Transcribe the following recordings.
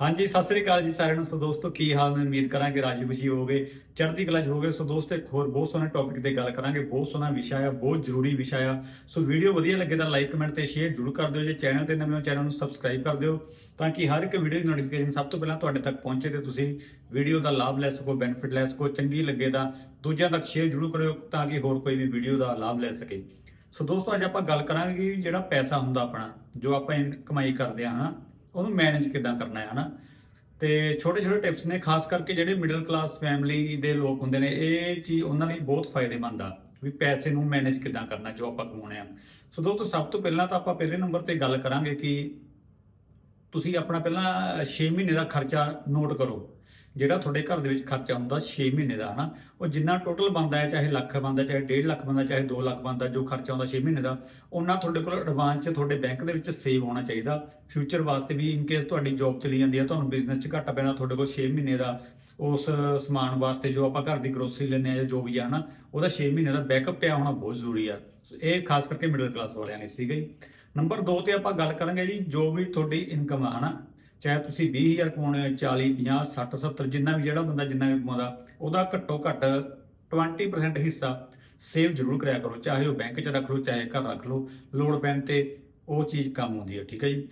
ਹਾਂਜੀ, ਸਤਿ ਸ੍ਰੀ ਅਕਾਲ ਜੀ ਸਾਰਿਆਂ ਨੂੰ। ਸੋ ਦੋਸਤੋ, ਕੀ ਹਾਲ ਨੇ? ਉਮੀਦ ਕਰਾਂਗੇ ਰਾਜੀ ਖੁਸ਼ੀ ਹੋਗੇ ਚੜ੍ਹਦੀ ਕਲਾ 'ਚ ਹੋਗੇ ਸੋ ਦੋਸਤੋ, ਇੱਕ ਹੋਰ ਬਹੁਤ ਸੋਹਣਾ ਟੌਪਿਕ ਤੇ ਗੱਲ ਕਰਾਂਗੇ। ਬਹੁਤ ਸੋਹਣਾ ਵਿਸ਼ਾ ਆ, ਬਹੁਤ ਜ਼ਰੂਰੀ ਵਿਸ਼ਾ ਆ। ਸੋ ਵੀਡੀਓ ਵਧੀਆ ਲੱਗੇ ਤਾਂ ਲਾਈਕ ਕਮੈਂਟ ਤੇ ਸ਼ੇਅਰ ਜ਼ਰੂਰ ਕਰ ਦਿਓ। ਜੇ ਚੈਨਲ ਤੇ ਨਵੇਂ ਹੋ, ਚੈਨਲ ਨੂੰ ਸਬਸਕ੍ਰਾਈਬ ਕਰ ਦਿਓ ਤਾਂ ਕਿ ਹਰ ਇੱਕ ਵੀਡੀਓ ਦੀ ਨੋਟੀਫਿਕੇਸ਼ਨ ਸਭ ਤੋਂ ਪਹਿਲਾਂ ਤੁਹਾਡੇ ਤੱਕ ਪਹੁੰਚੇ ਤੇ ਤੁਸੀਂ ਵੀਡੀਓ ਦਾ ਲਾਭ ਲੈ ਸਕੋ ਬੈਨੀਫਿਟ ਲੈ ਸਕੋ, ਚੰਗੀ ਲੱਗੇ ਤਾਂ ਦੂਜਿਆਂ ਤੱਕ ਸ਼ੇਅਰ ਜ਼ਰੂਰ ਕਰਿਓ ਤਾਂ ਕਿ ਹੋਰ ਕੋਈ ਵੀ ਵੀਡੀਓ ਦਾ ਲਾਭ ਲੈ ਸਕੇ। ਸੋ ਦੋਸਤੋ, ਅੱਜ ਆਪਾਂ ਗੱਲ ਕਰਾਂਗੇ ਜਿਹੜਾ ਪੈਸਾ ਹੁੰਦਾ ਆਪਣਾ, ਜੋ ਆਪਾਂ ਇਨ- ਕਮਾਈ ਕਰਦੇ ਆ, ਹਨਾ? ਉਹਨੂੰ ਮੈਨੇਜ ਕਿੱਦਾਂ ਕਰਨਾ ਹੈ, ਹਨਾ? ਤੇ ਛੋਟੇ ਛੋਟੇ ਟਿਪਸ ਨੇ, ਖਾਸ ਕਰਕੇ ਜਿਹੜੇ ਮਿਡਲ ਕਲਾਸ ਫੈਮਿਲੀ ਦੇ ਲੋਕ ਹੁੰਦੇ ਨੇ, ਇਹ ਚੀਜ਼ ਉਹਨਾਂ ਲਈ ਬਹੁਤ ਫਾਇਦੇਮੰਦ ਆ, ਵੀ ਪੈਸੇ ਨੂੰ ਮੈਨੇਜ ਕਿੱਦਾਂ ਕਰਨਾ, ਜੋ ਆਪਾਂ ਕਮਾਉਣੇ ਆ। ਸੋ ਦੋਸਤੋ, ਸਭ ਤੋਂ ਪਹਿਲਾਂ ਤਾਂ ਆਪਾਂ ਪਹਿਲੇ ਨੰਬਰ ਤੇ ਗੱਲ ਕਰਾਂਗੇ ਕਿ ਤੁਸੀਂ ਆਪਣਾ ਪਹਿਲਾਂ 6 ਮਹੀਨੇ ਦਾ ਖਰਚਾ ਨੋਟ ਕਰੋ। ਜਿਹੜਾ ਤੁਹਾਡੇ ਘਰ ਦੇ ਵਿੱਚ ਖਰਚਾ ਹੁੰਦਾ 6 ਮਹੀਨੇ ਦਾ, ਹਨਾ? ਉਹ ਜਿੰਨਾ ਟੋਟਲ ਬਣਦਾ ਹੈ, ਚਾਹੇ ਲੱਖ ਬਣਦਾ, ਚਾਹੇ 1.5 ਲੱਖ ਬਣਦਾ, ਚਾਹੇ 2 ਲੱਖ ਬਣਦਾ, ਜੋ ਖਰਚਾ ਹੁੰਦਾ 6 ਮਹੀਨੇ ਦਾ, ਉਹਨਾਂ ਤੁਹਾਡੇ ਕੋਲ ਐਡਵਾਂਸ 'ਚ ਤੁਹਾਡੇ ਬੈਂਕ ਦੇ ਵਿੱਚ ਸੇਵ ਹੋਣਾ ਚਾਹੀਦਾ। ਫਿਊਚਰ ਵਾਸਤੇ ਵੀ ਇਨ ਕੇਸ ਤੁਹਾਡੀ ਜੌਬ ਚਲੀ ਜਾਂਦੀ ਹੈ, ਤੁਹਾਨੂੰ ਬਿਜ਼ਨਸ 'ਚ ਘਾਟਾ ਪੈਣਾ, ਤੁਹਾਡੇ ਕੋਲ 6 ਮਹੀਨੇ ਦਾ ਉਸ ਸਮਾਨ ਵਾਸਤੇ ਜੋ ਆਪਾਂ ਘਰ ਦੀ ਗਰੋਸਰੀ ਲੈਂਦੇ ਆ ਜਾਂ ਜੋ ਵੀ ਆ, ਹਨਾ? ਉਹਦਾ 6 ਮਹੀਨੇ ਦਾ ਬੈਕਅਪ ਪਿਆ ਹੋਣਾ ਬਹੁਤ ਜ਼ਰੂਰੀ ਆ। ਸੋ ਇਹ ਖਾਸ ਕਰਕੇ ਮਿਡਲ ਕਲਾਸ ਵਾਲਿਆਂ ਲਈ ਸੀਗਾ ਜੀ? ਨੰਬਰ 2 ਤੇ ਆਪਾਂ ਗੱਲ ਕਰਾਂਗੇ ਜੀ, ਜੋ ਵੀ ਤੁਹਾਡੀ ਇਨਕਮ ਆ, ਹਨਾ? ਚਾਹੇ ਤੁਸੀਂ 20000 ਕਮਾਉਣੇ ਹੋ 40 50 60 70 ਜਿੰਨਾ ਵੀ ਜਿਹੜਾ ਬੰਦਾ ਜਿੰਨਾ ਵੀ ਕਮਾਉਂਦਾ, ਉਹਦਾ ਘੱਟੋ ਘੱਟ 20% ਹਿੱਸਾ ਸੇਵ ਜ਼ਰੂਰ ਕਰਿਆ ਕਰੋ, ਚਾਹੇ ਉਹ ਬੈਂਕ 'ਚ ਰੱਖ ਲਓ, ਚਾਹੇ ਘਰ ਰੱਖ ਲਓ। ਲੋੜ ਪੈਣ ਤੇ ਉਹ ਚੀਜ਼ ਕੰਮ ਆਉਂਦੀ ਹੈ, ਠੀਕ ਹੈ ਜੀ?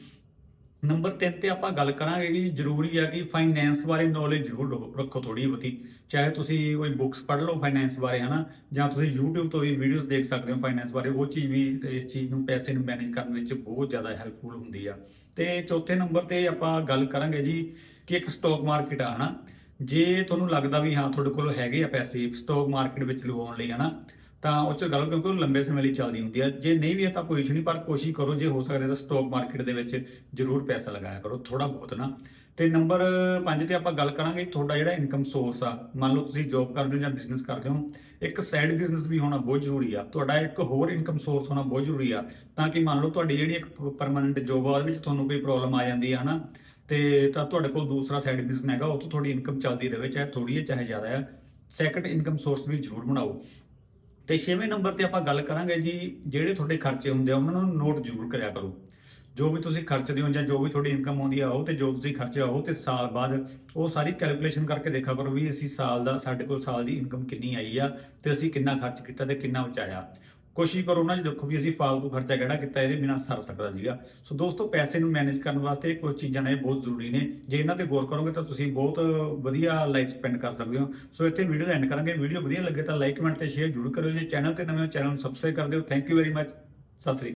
ਨੰਬਰ 3 ਤੇ ਆਪਾਂ ਗੱਲ ਕਰਾਂਗੇ ਕਿ ਜ਼ਰੂਰੀ ਆ ਕਿ ਫਾਈਨੈਂਸ ਬਾਰੇ ਨੌਲੇਜ ਜ਼ਰੂਰ ਰੱਖੋ- ਰੱਖੋ ਥੋੜੀ ਬਹੁਤੀ। ਚਾਹੇ ਤੁਸੀਂ ਕੋਈ ਬੁੱਕਸ ਪੜ੍ਹ ਲਓ ਫਾਈਨੈਂਸ ਬਾਰੇ, ਹਨਾ, ਜਾਂ ਤੁਸੀਂ YouTube ਤੋਂ ਵੀ ਵੀਡੀਓਜ਼ ਦੇਖ ਸਕਦੇ ਹੋ ਫਾਈਨੈਂਸ ਬਾਰੇ, ਉਹ ਚੀਜ਼ ਵੀ ਇਸ ਚੀਜ਼ ਨੂੰ ਪੈਸੇ ਨੂੰ ਮੈਨੇਜ ਕਰਨ ਵਿੱਚ ਬਹੁਤ ਜ਼ਿਆਦਾ ਹੈਲਪਫੁਲ ਹੁੰਦੀ ਆ। ਤੇ ਚੌਥੇ ਨੰਬਰ ਤੇ ਆਪਾਂ ਗੱਲ ਕਰਾਂਗੇ ਜੀ ਕਿ ਇੱਕ ਸਟਾਕ ਮਾਰਕੀਟ ਆ, ਹਨਾ। ਜੇ ਤੁਹਾਨੂੰ ਲੱਗਦਾ ਵੀ ਹਾਂ, ਤੁਹਾਡੇ ਕੋਲ ਹੈਗੇ ਆ ਪੈਸੇ ਸਟਾਕ ਮਾਰਕੀਟ ਵਿੱਚ ਲਗਾਉਣ ਲਈ, ਹਨਾ ਤਾਂ ਉਹ ਚ ਗੱਲ ਕਿਉਂਕਿ ਉਹ ਲੰਬੇ ਸਮੇਂ ਲਈ ਚੱਲਦੀ ਹੁੰਦੀ ਹੈ ਜੇ ਨਹੀਂ ਵੀ ਹੈ ਤਾਂ ਕੋਈ ਇਸ਼ੂ ਨਹੀਂ, ਪਰ ਕੋਸ਼ਿਸ਼ ਕਰੋ, ਜੇ ਹੋ ਸਕਦਾ ਤਾਂ ਸਟਾਕ ਮਾਰਕੀਟ ਦੇ ਵਿੱਚ ਜ਼ਰੂਰ ਪੈਸਾ ਲਗਾਇਆ ਕਰੋ ਥੋੜਾ ਬਹੁਤ ਨਾ। ਤੇ ਨੰਬਰ 5 ਤੇ ਆਪਾਂ ਗੱਲ ਕਰਾਂਗੇ, ਤੁਹਾਡਾ ਜਿਹੜਾ ਇਨਕਮ ਸੋਰਸ ਆ, ਮੰਨ ਲਓ ਤੁਸੀਂ ਜੌਬ ਕਰਦੇ ਹੋ ਜਾਂ ਬਿਜ਼ਨਸ ਕਰਦੇ ਹੋ, ਇੱਕ ਸਾਈਡ ਬਿਜ਼ਨਸ ਵੀ ਹੋਣਾ ਬਹੁਤ ਜ਼ਰੂਰੀ ਆ। ਤੁਹਾਡਾ ਇੱਕ ਹੋਰ ਇਨਕਮ ਸੋਰਸ ਹੋਣਾ ਬਹੁਤ ਜ਼ਰੂਰੀ ਆ। ਤਾਂ ਕਿ ਮੰਨ ਲਓ ਤੁਹਾਡੀ ਜਿਹੜੀ ਇੱਕ ਪਰਮਨੈਂਟ ਜੌਬ ਆ, ਉਹਦੇ ਵਿੱਚ ਤੁਹਾਨੂੰ ਕੋਈ ਪ੍ਰੋਬਲਮ ਆ ਜਾਂਦੀ ਹੈ ਹਨਾ? ਤੇ ਤਾਂ ਤੁਹਾਡੇ ਕੋਲ ਦੂਸਰਾ ਸਾਈਡ ਬਿਜ਼ਨਸ ਹੈਗਾ, ਉਹ ਤੋਂ ਤੁਹਾਡੀ ਇਨਕਮ ਚੱਲਦੀ ਰਹੇ, ਚਾਹੇ ਥੋੜੀ ਹੈ, ਚਾਹੇ ਜ਼ਿਆਦਾ ਹੈ। ਸੈਕੰਡ ਇਨਕਮ ਸੋਰਸ ਵੀ ਜ਼ਰੂਰ ਬਣਾਓ। ਤੇ ਛੇਵੇਂ ਨੰਬਰ ਤੇ ਆਪਾਂ ਗੱਲ ਕਰਾਂਗੇ ਜੀ, ਜਿਹੜੇ ਤੁਹਾਡੇ ਖਰਚੇ ਹੁੰਦੇ ਆ, ਉਹਨਾਂ ਨੂੰ ਨੋਟ ਜ਼ਰੂਰ ਕਰਿਆ ਕਰੋ। ਜੋ ਵੀ ਤੁਸੀਂ ਖਰਚਦੇ ਹੋ ਜਾਂ ਜੋ ਵੀ ਤੁਹਾਡੀ ਇਨਕਮ ਆਉਂਦੀ ਆ, ਉਹ ਤੇ ਜੋ ਤੁਸੀਂ ਖਰਚਿਆ, ਉਹ ਤੇ ਸਾਲ ਬਾਅਦ ਉਹ ਸਾਰੀ ਕੈਲਕੂਲੇਸ਼ਨ ਕਰਕੇ ਦੇਖਿਆ ਕਰੋ ਵੀ ਅਸੀਂ ਸਾਲ ਦਾ, ਸਾਡੇ ਕੋਲ ਸਾਲ ਦੀ ਇਨਕਮ ਕਿੰਨੀ ਆਈ ਆ, ਤੇ ਅਸੀਂ ਕਿੰਨਾ ਖਰਚ ਕੀਤਾ ਤੇ ਕਿੰਨਾ ਬਚਾਇਆ। ਕੋਸ਼ਿਸ਼ ਕਰੋ ਉਹਨਾਂ 'ਚ ਦੇਖੋ ਵੀ ਅਸੀਂ ਫਾਲਤੂ ਖਰਚਾ ਕਿਹੜਾ ਕੀਤਾ, ਇਹਦੇ ਬਿਨਾਂ ਸਰ ਸਕਦਾ ਸੀਗਾ। ਸੋ ਦੋਸਤੋ, ਪੈਸੇ ਨੂੰ ਮੈਨੇਜ ਕਰਨ ਵਾਸਤੇ ਇਹ ਕੁਝ ਚੀਜ਼ਾਂ ਨੇ ਬਹੁਤ ਜ਼ਰੂਰੀ ਨੇ। ਜੇ ਇਹਨਾਂ ਤੇ ਗੌਰ ਕਰੋਗੇ ਤਾਂ ਤੁਸੀਂ ਬਹੁਤ ਵਧੀਆ ਲਾਈਫ ਸਪੈਂਡ ਕਰ ਸਕਦੇ ਹੋ। ਸੋ ਇੱਥੇ ਵੀਡੀਓ ਦਾ ਐਂਡ ਕਰਾਂਗੇ। ਵੀਡੀਓ ਵਧੀਆ ਲੱਗੇ ਤਾਂ ਲਾਈਕ ਕਮੈਂਟ ਤੇ ਸ਼ੇਅਰ ਜ਼ਰੂਰ ਕਰਿਓ ਜੇ। ਚੈਨਲ ਤੇ ਨਵੇਂ ਹੋ ਚੈਨਲ ਨੂੰ ਸਬਸਕ੍ਰਾਈਬ ਕਰ ਦਿਓ। Thank you very much Sat Sri Akal.